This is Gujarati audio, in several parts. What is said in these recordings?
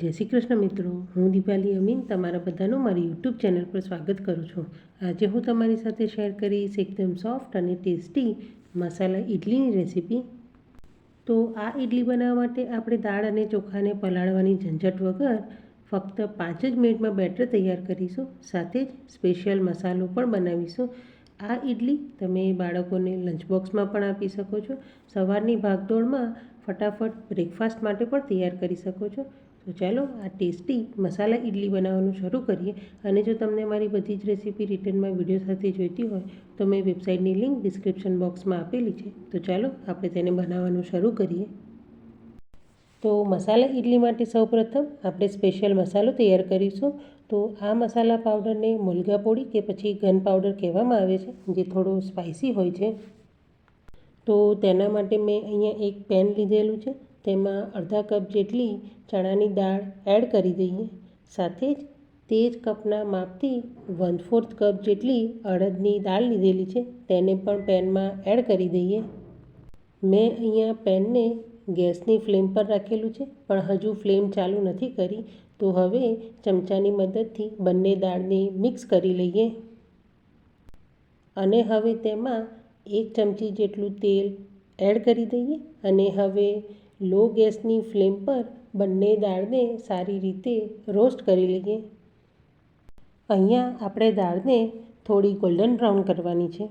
જય શ્રી કૃષ્ણ મિત્રો. હું દીપાલી અમીન, તમારા બધાનું મારી યુટ્યુબ ચેનલ પર સ્વાગત કરું છું. આજે હું તમારી સાથે શેર કરીશ એકદમ સોફ્ટ અને ટેસ્ટી મસાલા ઇડલીની રેસીપી. તો આ ઇડલી બનાવવા માટે આપણે દાળ અને ચોખાને પલાળવાની ઝંઝટ વગર ફક્ત પાંચ જ મિનિટમાં બેટર તૈયાર કરીશું. સાથે જ સ્પેશિયલ મસાલો પણ બનાવીશું. આ ઇડલી તમે બાળકોને લંચ બોક્સમાં પણ આપી શકો છો. સવારની ભાગદોડમાં ફટાફટ બ્રેકફાસ્ટ માટે પણ તૈયાર કરી શકો છો. તો ચાલો આ ટેસ્ટી મસાલા ઇડલી બનાવવાનું શરૂ કરીએ અને જો તમને મારી બધી જ રેસીપી રિટર્નમાં વીડિયો સાથે જોઈતી હોય તો મેં વેબસાઇટની લિંક ડિસ્ક્રિપ્શન બોક્સમાં આપેલી છે. તો ચાલો આપણે તેને બનાવવાનું શરૂ કરીએ. તો મસાલા ઇડલી માટે સૌપ્રથમ આપણે સ્પેશિયલ મસાલો તૈયાર કરીશું. તો આ મસાલા પાવડરને મુલગા પોડી કે પછી ગન પાવડર કહેવામાં આવે છે, જે થોડો સ્પાઇસી હોય છે. તો તેના માટે મેં અહીંયા એક પેન લીધેલું છે. તેમાં અડધા કપ જેટલી ચણાની દાળ એડ કરી દઈએ. સાથે જ તે જ કપના માપથી વન ફોર્થ કપ જેટલી અડદની દાળ લીધેલી છે તેને પણ પેનમાં એડ કરી દઈએ. મેં અહીંયા પેનને ગેસની ફ્લેમ પર રાખેલું છે, પણ હજુ ફ્લેમ ચાલુ નથી કરી, તો હવે ચમચાની મદદથી બંને દાળને મિક્સ કરી લઈએ. અને હવે તેમાં એક ચમચી જેટલું તેલ એડ કરી દઈએ અને હવે લો ગેસની ફ્લેમ પર બંને દાળને સારી રીતે રોસ્ટ કરી લઈએ. અહીંયા આપણે દાળને થોડી ગોલ્ડન બ્રાઉન કરવાની છે.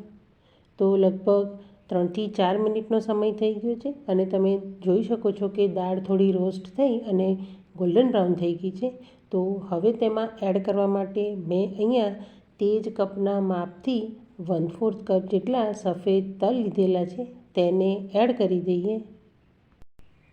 તો લગભગ ત્રણથી ચાર મિનિટનો સમય થઈ ગયો છે અને તમે જોઈ શકો છો કે દાળ થોડી રોસ્ટ થઈ અને ગોલ્ડન બ્રાઉન થઈ ગઈ છે. તો હવે તેમાં એડ કરવા માટે મેં અહીંયા તે જ કપના માપથી વન ફોર્થ કપ જેટલા સફેદ તલ લીધેલા છે તેને એડ કરી દઈએ.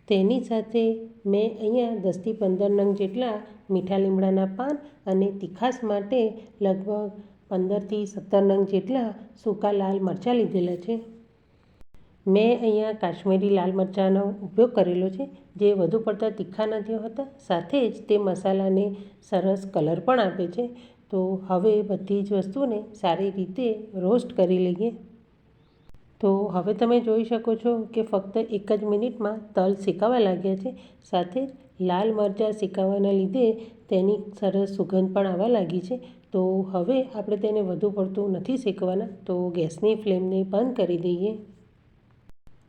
તેની સાથે મેં અહીંયા દસથી પંદર નંગ જેટલા મીઠા લીમડાના પાન અને તીખાસ માટે લગભગ પંદરથી સત્તર નંગ જેટલા સૂકા લાલ મરચાં લીધેલા છે. મેં અહીંયા કાશ્મીરી લાલ મરચાંનો ઉપયોગ કરેલો છે, જે વધુ પડતા તીખા નથી હોતા. સાથે જ તે મસાલાને સરસ કલર પણ આપે છે. તો હવે બધી જ વસ્તુને સારી રીતે રોસ્ટ કરી લઈએ. તો હવે તમે જોઈ શકો છો કે ફક્ત એક જ મિનિટમાં તલ શેકાવા લાગ્યા છે. સાથે લાલ મરચાં શેકાવાના લીધે તેની સરસ સુગંધ પણ આવવા લાગી છે. તો હવે આપણે તેને વધુ પડતું નથી શેકવાના. તો ગેસની ફ્લેમને બંધ કરી દઈએ.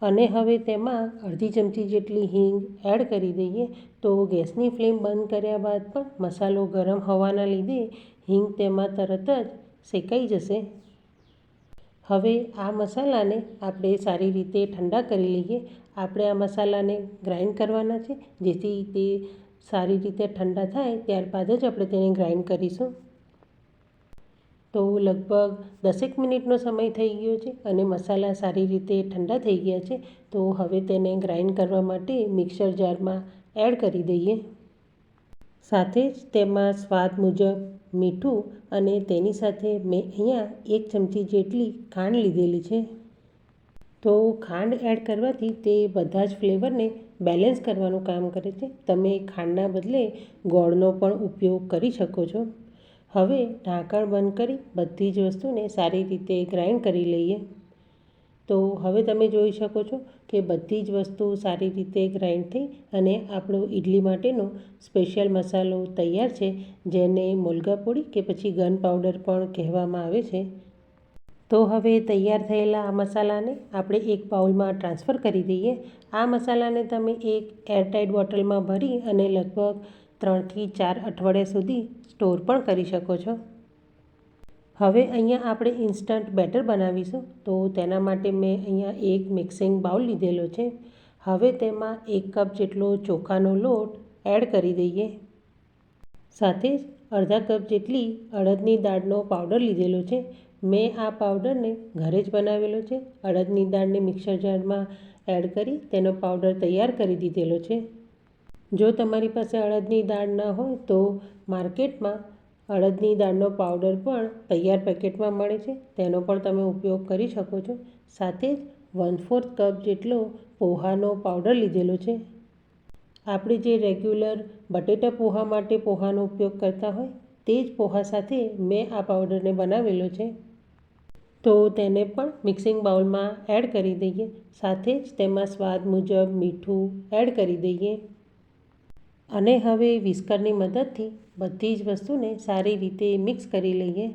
અને હવે તેમાં અડધી ચમચી જેટલી હિંગ એડ કરી દઈએ. તો ગેસની ફ્લેમ બંધ કર્યા બાદ પણ મસાલો ગરમ હોવાના લીધે હિંગ તેમાં તરત જ શેકાઈ જશે. હવે આ મસાલાને આપણે સારી રીતે ઠંડા કરી લઈએ. આપણે આ મસાલાને ગ્રાઇન્ડ કરવાના છે. જેથી તે સારી રીતે ઠંડા થાય, ત્યારબાદ જ આપણે તેને ગ્રાઇન્ડ કરીશું. તો લગભગ દસેક મિનિટનો સમય થઈ ગયો છે અને મસાલા સારી રીતે ઠંડા થઈ ગયા છે. તો હવે તેને ગ્રાઇન્ડ કરવા માટે મિક્સર જારમાં એડ કરી દઈએ. સાથે જ તેમાં સ્વાદ મુજબ મીઠું અને તેની સાથે મેં અહીંયા એક ચમચી જેટલી ખાંડ લીધેલી છે. તો ખાંડ એડ કરવાથી તે બધા જ ફ્લેવરને બેલેન્સ કરવાનું કામ કરે છે. તમે ખાંડના બદલે ગોળનો પણ ઉપયોગ કરી શકો છો. હવે ઢાંકણ બંધ કરી બધી જ વસ્તુને સારી રીતે ગ્રાઇન્ડ કરી લઈએ. તો હવે તમે જોઈ શકો છો કે બધી જ વસ્તુ સારી રીતે ગ્રાઇન્ડ થઈ અને આપણો ઇડલી માટેનો સ્પેશિયલ મસાલો તૈયાર છે, જેને મુલગા પોડી કે પછી ગન પાવડર પણ કહેવામાં આવે છે. તો હવે તૈયાર થયેલા આ મસાલાને આપણે એક બાઉલમાં ટ્રાન્સફર કરી દઈએ. આ મસાલાને તમે એક એરટાઇટ બોટલમાં ભરી અને લગભગ ત્રણથી ચાર અઠવાડિયા સુધી સ્ટોર પણ કરી શકો છો. હવે અહીંયા આપણે ઇન્સ્ટન્ટ બેટર બનાવીશું. તો તેના માટે મેં અહીંયા એક મિક્સિંગ બાઉલ લીધેલો છે. હવે તેમાં એક કપ જેટલો ચોખાનો લોટ એડ કરી દઈએ. સાથે જ અડધા કપ જેટલી અડદની દાળનો પાવડર લીધેલો છે. મેં આ પાવડરને ઘરે જ બનાવેલો છે. અડદની દાળને મિક્સર જારમાં એડ કરી તેનો પાવડર તૈયાર કરી દીધેલો છે. જો તમારી પાસે અડદની દાળ ન હોય તો માર્કેટમાં અડદની દાળનો પાવડર પણ તૈયાર પેકેટમાં મળે છે. તેનો પણ તમે ઉપયોગ કરી શકો છો. સાથે જ વન ફોર્થ કપ જેટલો પોહાનો પાવડર લીધેલો છે. આપણે જે રેગ્યુલર બટેટા પોહા માટે પોહાનો ઉપયોગ કરતા હોય, તે જ પોહા સાથે મેં આ પાવડરને બનાવેલો છે. તો તેને પણ મિક્સિંગ બાઉલમાં એડ કરી દઈએ. સાથે જ તેમાં સ્વાદ મુજબ મીઠું એડ કરી દઈએ. અને હવે વિસ્કરની મદદથી બધી જ વસ્તુને સારી રીતે મિક્સ કરી લઈએ.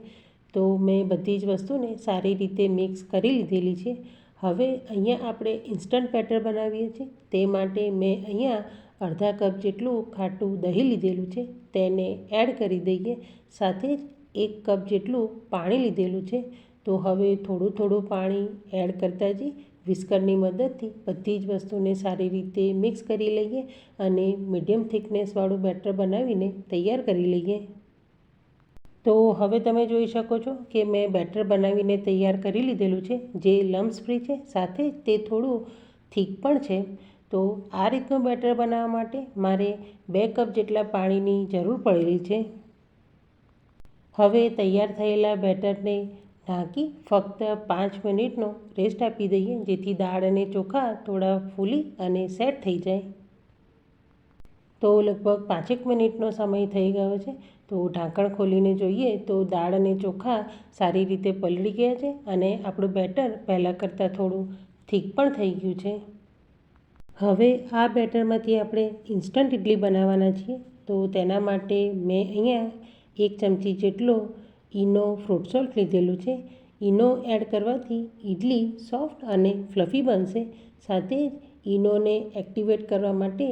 તો મેં બધી જ વસ્તુને સારી રીતે મિક્સ કરી લીધેલી છે. હવે અહીંયા આપણે ઇન્સ્ટન્ટ બેટર બનાવીએ છીએ. તે માટે મેં અહીંયા અડધા કપ જેટલું ખાટું દહીં લીધેલું છે. તેને એડ કરી દઈએ. સાથે જ એક કપ જેટલું પાણી લીધેલું છે. તો હવે થોડું થોડું પાણી એડ કરતા જઈ વિસ્કરની મદદથી બધી જ વસ્તુને સારી રીતે મિક્સ કરી લઈએ અને મીડિયમ થિકનેસવાળું બેટર બનાવીને તૈયાર કરી લઈએ. તો હવે તમે જોઈ શકો છો કે મેં બેટર બનાવીને તૈયાર કરી લીધેલું છે, જે લમ્સ ફ્રી છે. સાથે તે થોડું થીક પણ છે. તો આ રીતનું બેટર બનાવવા માટે મારે બે કપ જેટલા પાણીની જરૂર પડેલી છે. હવે તૈયાર થયેલા બેટરને ઢાંકી ફક્ત પાંચ મિનિટનો રેસ્ટ આપી દઈએ, જેથી દાળ અને ચોખા થોડા ફૂલી અને સેટ થઈ જાય. તો લગભગ પાંચેક મિનિટનો સમય થઈ ગયો છે. તો ઢાંકણ ખોલીને જોઈએ તો દાળ અને ચોખા સારી રીતે પલળી ગયા છે અને આપણું બેટર પહેલાં કરતાં થોડું થીક પણ થઈ ગયું છે. હવે આ બેટરમાંથી આપણે ઇન્સ્ટન્ટ ઇડલી બનાવવાના છીએ. તો તેના માટે મેં અહીંયા એક ચમચી જેટલો ઈનો ફ્રૂટ સોલ્ટ લીધેલું છે. ઈનો એડ કરવાથી ઇડલી સોફ્ટ અને ફ્લફી બનશે. સાથે જ ઈનોને એક્ટિવેટ કરવા માટે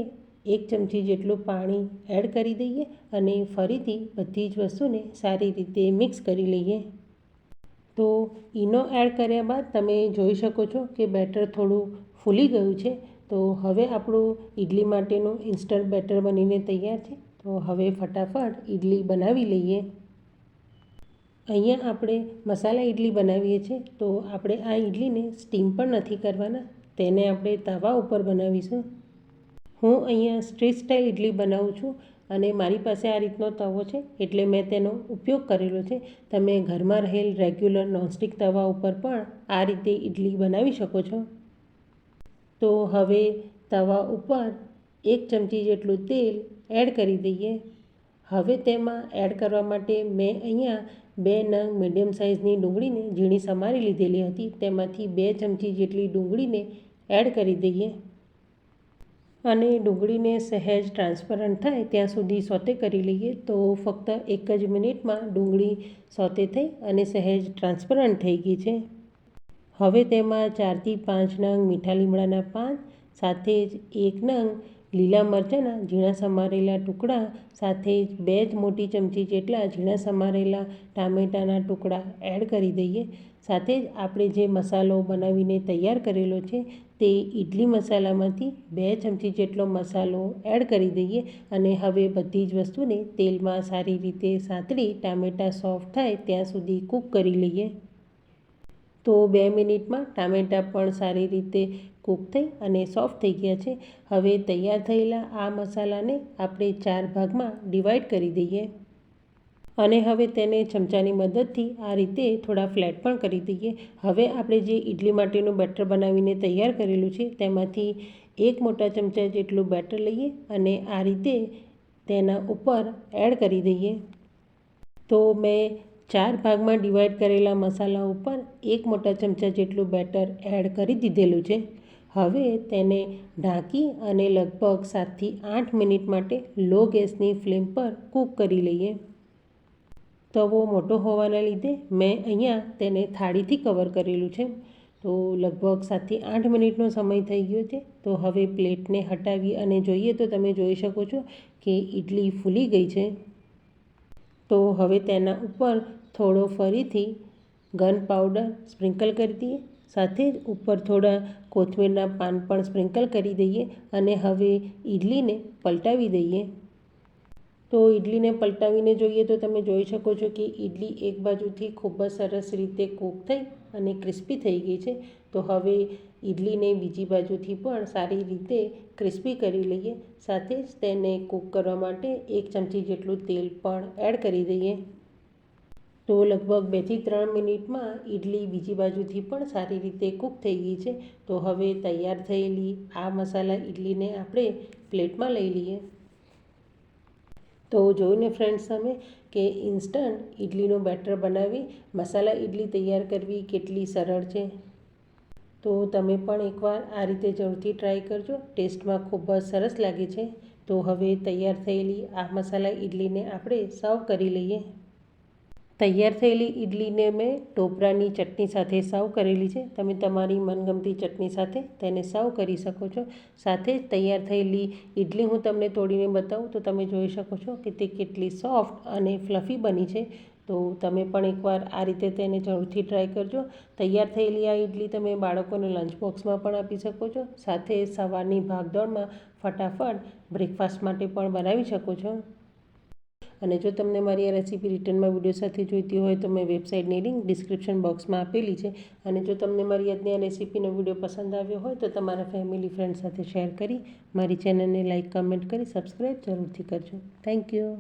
એક ચમચી જેટલું પાણી એડ કરી દઈએ અને ફરીથી બધી જ વસ્તુને સારી રીતે મિક્સ કરી લઈએ. તો ઈનો એડ કર્યા બાદ તમે જોઈ શકો છો કે બેટર થોડું ફૂલી ગયું છે. તો હવે આપણું ઇડલી માટેનું ઇન્સ્ટન્ટ બેટર બનીને તૈયાર છે. તો હવે ફટાફટ ઇડલી બનાવી લઈએ. અહીંયા આપણે મસાલા ઇડલી બનાવીએ છીએ, તો આપણે આ ઇડલીને સ્ટીમ પણ નથી કરવાના, તેને આપણે તવા ઉપર બનાવીશું. હું અહીંયા સ્ટ્રીટ સ્ટાઇલ ઇડલી બનાવું છું અને મારી પાસે આ રીતનો તવો છે, એટલે મેં તેનો ઉપયોગ કરેલો છે. તમે ઘરમાં રહેલ રેગ્યુલર નોનસ્ટિક તવા ઉપર પણ આ રીતે ઇડલી બનાવી શકો છો. તો હવે તવા ઉપર એક ચમચી જેટલું તેલ એડ કરી દઈએ. હવે તેમાં એડ કરવા માટે મેં અહીંયા બે નંગ મીડિયમ સાઇઝની ડુંગળીને ઝીણી સમારી લીધેલી હતી. તેમાંથી બે ચમચી જેટલી ડુંગળીને એડ કરી દઈએ. અને ડુંગળીને સહેજ ટ્રાન્સપરન્ટ થાય ત્યાં સુધી સોતે કરી લઈએ તો ફક્ત એક જ મિનિટમાં ડુંગળી સોતે થઈ અને સહેજ ટ્રાન્સપરન્ટ થઈ ગઈ છે. હવે તેમાં ચારથી પાંચ નંગ મીઠા લીમડાના પાન, સાથે જ એક નંગ લીલા મરચાંના ઝીણા સમારેલા ટુકડા સાથે બે જ મોટી ચમચી જેટલા ઝીણા સમારેલા ટામેટાના ટુકડા એડ કરી દઈએ. સાથે જ આપણે જે મસાલો બનાવીને તૈયાર કરેલો છે તે ઇડલી મસાલામાંથી બે ચમચી જેટલો મસાલો એડ કરી દઈએ અને હવે બધી જ વસ્તુને તેલમાં સારી રીતે સાંતળી ટામેટાં સોફ્ટ થાય ત્યાં સુધી કૂક કરી લઈએ. તો બે મિનિટમાં ટામેટાં પણ સારી રીતે કૂક થઈ અને સોફ્ટ થઈ ગયા છે. હવે તૈયાર થયેલા આ મસાલાને આપણે ચાર ભાગમાં ડિવાઈડ કરી દઈએ. અને હવે તેને ચમચાની મદદથી આ રીતે થોડા ફ્લેટ પણ કરી દઈએ. હવે આપણે જે ઇડલી માટેનું બેટર બનાવીને તૈયાર કરેલું છે, તેમાંથી એક મોટા ચમચા જેટલું બેટર લઈએ અને આ રીતે તેના ઉપર એડ કરી દઈએ. તો મેં ચાર ભાગમાં ડિવાઈડ કરેલા મસાલા ઉપર એક મોટા ચમચા જેટલું બેટર એડ કરી દીધેલું છે. હવે તેને ઢાંકી અને લગભગ સાતથી આઠ મિનિટ માટે લો ગેસની ફ્લેમ પર કૂક કરી લઈએ. તવો મોટો હોવાના લીધે મેં અહીંયા તેને થાળીથી કવર કરેલું છે. તો લગભગ સાતથી આઠ મિનિટનો સમય થઈ ગયો છે. તો હવે પ્લેટને હટાવી અને જોઈએ તો તમે જોઈ શકો છો કે ઇડલી ફૂલી ગઈ છે. તો હવે તેના ઉપર થોડો ફરીથી ગન પાવડર સ્પ્રિંકલ કરી દઈએ. સાથે જ ઉપર થોડા કોથમીરના પાન પણ સ્પ્રિંકલ કરી દઈએ અને હવે ઇડલીને પલટાવી દઈએ. તો ઇડલીને પલટાવીને જોઈએ તો તમે જોઈ શકો છો કે ઇડલી એક બાજુથી ખૂબ જ સરસ રીતે કૂક થઈ અને ક્રિસ્પી થઈ ગઈ છે. તો હવે ઇડલીને બીજી બાજુથી પણ સારી રીતે ક્રિસ્પી કરી લઈએ. સાથે જ તેને કૂક કરવા માટે એક ચમચી જેટલું તેલ પણ એડ કરી દઈએ. તો લગભગ બેથી ત્રણ મિનિટમાં ઇડલી બીજી બાજુથી પણ સારી રીતે કૂક થઈ ગઈ છે. તો હવે તૈયાર થયેલી આ મસાલા ઇડલીને આપણે પ્લેટમાં લઈ લઈએ. તો જોઈને ફ્રેન્ડ્સ તમે કે ઇન્સ્ટન્ટ ઇડલીનો બેટર બનાવી મસાલા ઇડલી તૈયાર કરવી કેટલી સરળ છે. તો તમે પણ એકવાર આ રીતે જરૂરથી ટ્રાય કરજો. ટેસ્ટમાં ખૂબ જ સરસ લાગે છે. તો હવે તૈયાર થયેલી આ મસાલા ઇડલીને આપણે સર્વ કરી લઈએ. તૈયાર થયેલી ઇડલીને મેં ટોપરાની ચટણી સાથે સર્વ કરેલી છે. તમે તમારી મનગમતી ચટણી સાથે તેને સર્વ કરી શકો છો. સાથે જ તૈયાર થયેલી ઇડલી હું તમને તોડીને બતાવું તો તમે જોઈ શકો છો કે તે કેટલી સોફ્ટ અને ફ્લફી બની છે. તો તમે પણ એકવાર આ રીતે તેને જરૂરથી ટ્રાય કરજો. તૈયાર થયેલી આ ઇડલી તમે બાળકોને લંચ બોક્સમાં પણ આપી શકો છો. સાથે સવારની ભાગદોડમાં ફટાફટ બ્રેકફાસ્ટ માટે પણ બનાવી શકો છો. અને જો તમને મારી આ રેસીપી રિટર્નમાં વીડિયો સાથે જોઈતી હોય તો મેં વેબસાઇટની લિંક ડિસ્ક્રિપ્શન બોક્સમાં આપેલી છે. અને જો તમને મારી આજની આ રેસીપીનો વીડિયો પસંદ આવ્યો હોય તો તમારા ફેમિલી ફ્રેન્ડ સાથે શેર કરી મારી ચેનલને લાઇક કમેન્ટ કરી સબસ્ક્રાઈબ જરૂરથી કરજો. Thank you